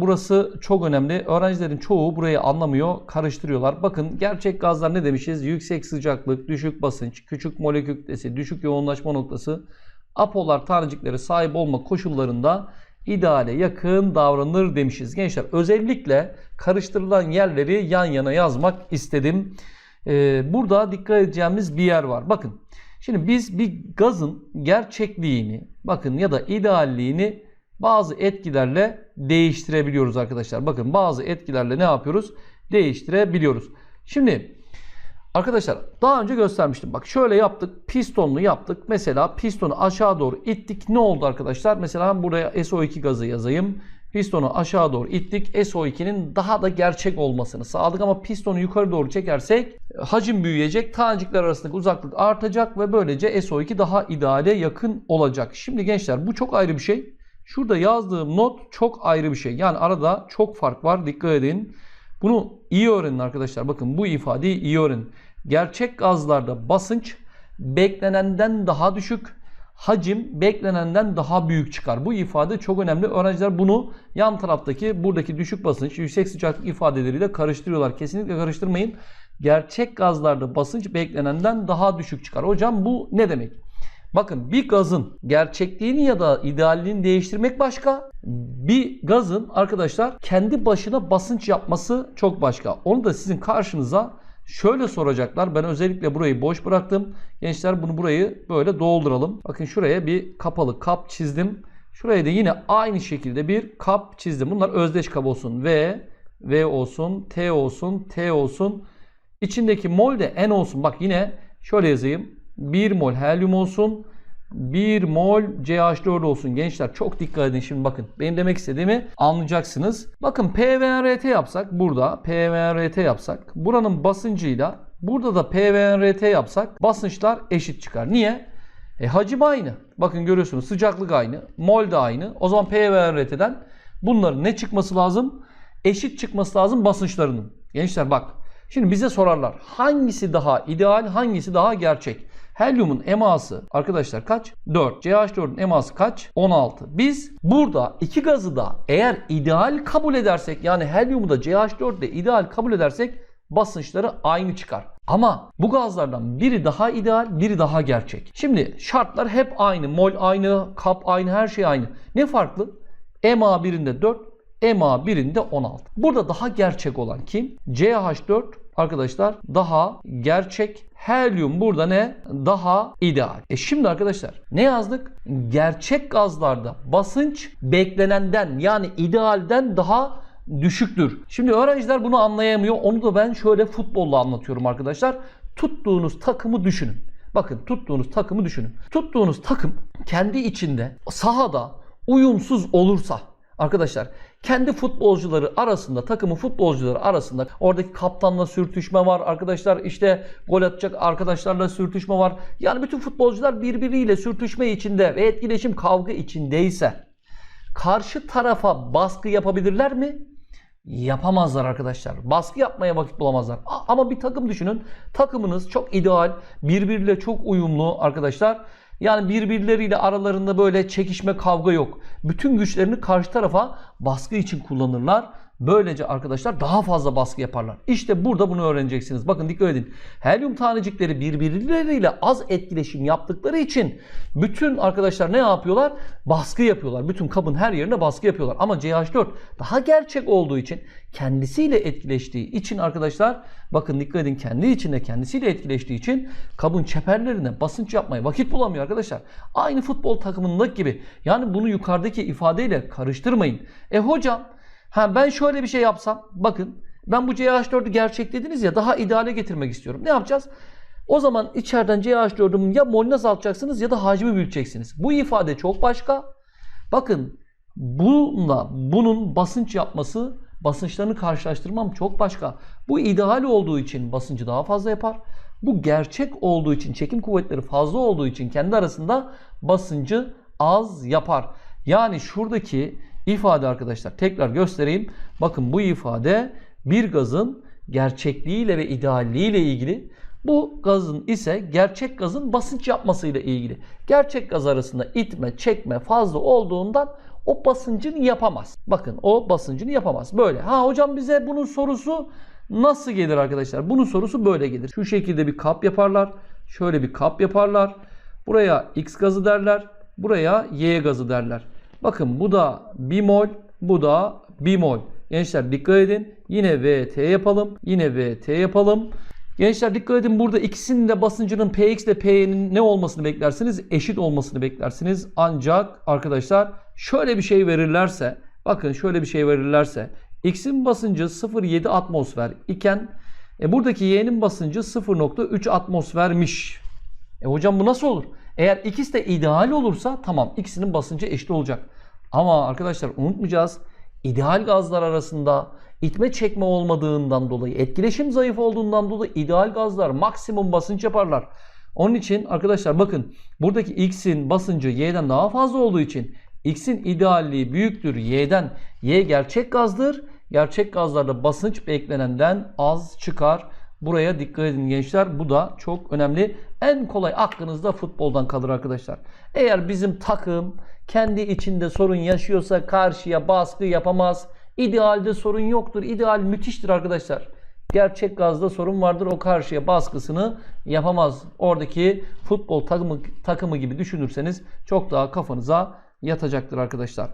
Burası çok önemli. Öğrencilerin çoğu burayı anlamıyor, karıştırıyorlar. Bakın gerçek gazlar ne demişiz? Yüksek sıcaklık, düşük basınç, küçük molekül kütlesi, düşük yoğunlaşma noktası, apolar tanecikleri sahip olma koşullarında ideale yakın davranır demişiz. Gençler özellikle karıştırılan yerleri yan yana yazmak istedim. Ee, burada dikkat edeceğimiz bir yer var. Bakın şimdi biz bir gazın gerçekliğini bakın ya da idealliğini bazı etkilerle değiştirebiliyoruz arkadaşlar. Bakın bazı etkilerle ne yapıyoruz? Değiştirebiliyoruz. Şimdi arkadaşlar daha önce göstermiştim. Bak şöyle yaptık. Pistonlu yaptık. Mesela pistonu aşağı doğru ittik. Ne oldu arkadaşlar? Mesela buraya SO2 gazı yazayım. Pistonu aşağı doğru ittik. SO2'nin daha da gerçek olmasını sağladık ama pistonu yukarı doğru çekersek hacim büyüyecek. Tanecikler arasındaki uzaklık artacak ve böylece SO2 daha ideale yakın olacak. Şimdi gençler bu çok ayrı bir şey. Şurada yazdığım not çok ayrı bir şey. Yani arada çok fark var. Dikkat edin. Bunu iyi öğrenin arkadaşlar. Bakın bu ifadeyi iyi öğrenin. Gerçek gazlarda basınç beklenenden daha düşük, hacim beklenenden daha büyük çıkar. Bu ifade çok önemli. Öğrenciler bunu yan taraftaki buradaki düşük basınç, yüksek sıcaklık ifadeleriyle karıştırıyorlar. Kesinlikle karıştırmayın. Gerçek gazlarda basınç beklenenden daha düşük çıkar. Hocam bu ne demek? Bakın bir gazın gerçekliğini ya da idealliğini değiştirmek başka. Bir gazın arkadaşlar kendi başına basınç yapması çok başka. Onu da sizin karşınıza şöyle soracaklar. Ben özellikle burayı boş bıraktım. Gençler bunu burayı böyle dolduralım. Bakın şuraya bir kapalı kap çizdim. Şuraya da yine aynı şekilde bir kap çizdim. Bunlar özdeş kap olsun. V, V olsun, T olsun, T olsun. İçindeki mol de N olsun. Bak yine şöyle yazayım. 1 mol helyum olsun. 1 mol CH4 olsun. Gençler çok dikkat edin şimdi bakın. Benim demek istediğimi anlayacaksınız. Bakın PVNRT yapsak burada PVNRT yapsak buranın basıncıyla burada da PVNRT yapsak basınçlar eşit çıkar. Niye? E, hacim aynı. Bakın görüyorsunuz sıcaklık aynı. Mol de aynı. O zaman PVNRT'den bunların ne çıkması lazım? Eşit çıkması lazım basınçlarının. Gençler bak. Şimdi bize sorarlar. Hangisi daha ideal, hangisi daha gerçek? Helyumun eması arkadaşlar kaç? 4. CH4'ün eması kaç? 16. Biz burada iki gazı da eğer ideal kabul edersek yani helyumu da CH4 ile ideal kabul edersek basınçları aynı çıkar. Ama bu gazlardan biri daha ideal, biri daha gerçek. Şimdi şartlar hep aynı. Mol aynı, kap aynı, her şey aynı. Ne farklı? EMA birinde 4, EMA birinde 16. Burada daha gerçek olan kim? CH4 arkadaşlar daha gerçek. Helyum burada ne? Daha ideal. E şimdi arkadaşlar ne yazdık? Gerçek gazlarda basınç beklenenden yani idealden daha düşüktür. Şimdi öğrenciler bunu anlayamıyor. Onu da ben şöyle futbolla anlatıyorum arkadaşlar. Tuttuğunuz takımı düşünün. Bakın tuttuğunuz takımı düşünün. Tuttuğunuz takım kendi içinde sahada uyumsuz olursa Arkadaşlar kendi futbolcuları arasında takımın futbolcuları arasında oradaki kaptanla sürtüşme var. Arkadaşlar işte gol atacak arkadaşlarla sürtüşme var. Yani bütün futbolcular birbiriyle sürtüşme içinde ve etkileşim kavga içindeyse karşı tarafa baskı yapabilirler mi? Yapamazlar arkadaşlar. Baskı yapmaya vakit bulamazlar. Ama bir takım düşünün. Takımınız çok ideal, birbiriyle çok uyumlu arkadaşlar. Yani birbirleriyle aralarında böyle çekişme kavga yok. Bütün güçlerini karşı tarafa baskı için kullanırlar. Böylece arkadaşlar daha fazla baskı yaparlar. İşte burada bunu öğreneceksiniz. Bakın dikkat edin. Helyum tanecikleri birbirleriyle az etkileşim yaptıkları için bütün arkadaşlar ne yapıyorlar? Baskı yapıyorlar. Bütün kabın her yerine baskı yapıyorlar. Ama CH4 daha gerçek olduğu için kendisiyle etkileştiği için arkadaşlar bakın dikkat edin kendi içinde kendisiyle etkileştiği için kabın çeperlerine basınç yapmaya vakit bulamıyor arkadaşlar. Aynı futbol takımındaki gibi. Yani bunu yukarıdaki ifadeyle karıştırmayın. E hocam Ha ben şöyle bir şey yapsam bakın ben bu CH4'ü gerçeklediniz ya daha ideale getirmek istiyorum. Ne yapacağız? O zaman içeriden CH4'ün ya molünü azaltacaksınız ya da hacmi büyüteceksiniz. Bu ifade çok başka. Bakın bununla bunun basınç yapması basınçlarını karşılaştırmam çok başka. Bu ideal olduğu için basıncı daha fazla yapar. Bu gerçek olduğu için çekim kuvvetleri fazla olduğu için kendi arasında basıncı az yapar. Yani şuradaki ifade arkadaşlar tekrar göstereyim. Bakın bu ifade bir gazın gerçekliğiyle ve idealliğiyle ilgili. Bu gazın ise gerçek gazın basınç yapmasıyla ilgili. Gerçek gaz arasında itme, çekme fazla olduğundan o basıncını yapamaz. Bakın o basıncını yapamaz. Böyle. Ha hocam bize bunun sorusu nasıl gelir arkadaşlar? Bunun sorusu böyle gelir. Şu şekilde bir kap yaparlar. Şöyle bir kap yaparlar. Buraya X gazı derler. Buraya Y gazı derler. Bakın bu da 1 mol, bu da 1 mol. Gençler dikkat edin. Yine VT yapalım. Yine VT yapalım. Gençler dikkat edin burada ikisinin de basıncının Px ile P'nin ne olmasını beklersiniz? Eşit olmasını beklersiniz. Ancak arkadaşlar şöyle bir şey verirlerse bakın şöyle bir şey verirlerse X'in basıncı 0.7 atmosfer iken e, buradaki Y'nin basıncı 0.3 atmosfermiş. E hocam bu nasıl olur? Eğer ikisi de ideal olursa tamam ikisinin basıncı eşit olacak. Ama arkadaşlar unutmayacağız. İdeal gazlar arasında itme çekme olmadığından dolayı, etkileşim zayıf olduğundan dolayı ideal gazlar maksimum basınç yaparlar. Onun için arkadaşlar bakın buradaki X'in basıncı Y'den daha fazla olduğu için X'in idealliği büyüktür Y'den. Y gerçek gazdır. Gerçek gazlarda basınç beklenenden az çıkar. Buraya dikkat edin gençler. Bu da çok önemli. En kolay aklınızda futboldan kalır arkadaşlar. Eğer bizim takım kendi içinde sorun yaşıyorsa karşıya baskı yapamaz. İdealde sorun yoktur. İdeal müthiştir arkadaşlar. Gerçek gazda sorun vardır. O karşıya baskısını yapamaz. Oradaki futbol takımı, takımı gibi düşünürseniz çok daha kafanıza yatacaktır arkadaşlar.